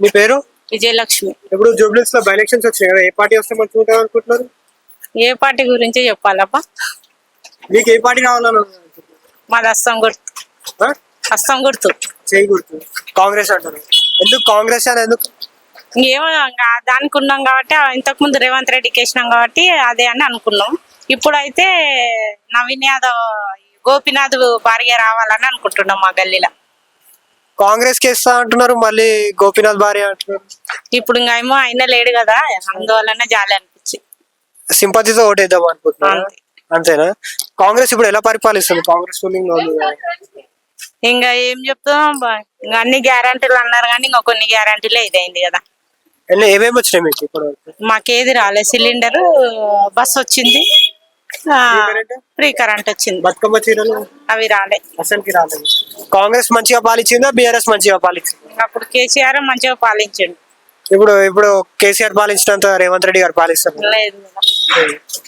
మీ పేరు? విజయలక్ష్మి. ఇప్పుడు జూబ్లీస్లో by elections వచ్చినాయి కదా ఏ పార్టీ వస్తే మంచిగా ఉంటుంది అనుకుంటున్నారు? ఏ పార్టీ గురించి చెప్పాలప్పా మీకు ఏ పార్టీ అనుకుంటున్నారు? మాది అస్సం గుర్తు ఆ? అస్సం గుర్తు చేయి గుర్తు కాంగ్రెస్ అంటారు ఎందుకు కాంగ్రెస్ అని ఎందుకు? ఇంకేమో ఇంకా దానికి ఉన్నాం కాబట్టి ఇంతకు ముందు రేవంత్ రెడ్డికి వేసినాం కాబట్టి అదే అని అనుకున్నాం. ఇప్పుడైతే నవీన్ యాదవ్ గోపినాథ్ భార్య రావాలని అనుకుంటున్నాం మా గల్లీలో. కాంగ్రెస్కి ఇస్తా అంటున్నారు మళ్ళీ గోపీనాథ్ భార్య అంటున్నారు. ఇప్పుడు ఇంకా ఏమో ఆయన లేడు కదా అందువలన జాలి అనిపించి సింపతితో ఓటేద్దాం అనుకుంటున్నారు? అంతే. అంతేనా? కాంగ్రెస్ ఇప్పుడు ఎలా పరిపాలిస్తుంది? కాంగ్రెస్ రూలింగ్లో ఉంది? కదా. ఇంకా ఏం చెప్తాం? బా- ఇంకా అన్ని గ్యారంటీలు అన్నారు కానీ ఇంకా కొన్ని గ్యారంటీలే ఇదైంది కదా. ఎన్ని ఏమేమి వచ్చినాయి మీకు ఇప్పుడు మాకేది రాలేదు సిలిండర్ బస్ వచ్చింది. ఫ్రీ కరెంట్ వచ్చింది. బతుకమ్మ చీరలు? అవి రాలే. అసలుకి రాలేదు. కాంగ్రెస్ మంచిగా పాలించిందా బీఆర్ఎస్ మంచిగా పాలించిందా అప్పుడు కేసీఆర్ మంచిగా పాలించండు. ఇప్పుడు ఇప్పుడు కేసీఆర్ పాలించినంత రేవంత్ రెడ్డి గారు పాలిస్తారు. లేదు.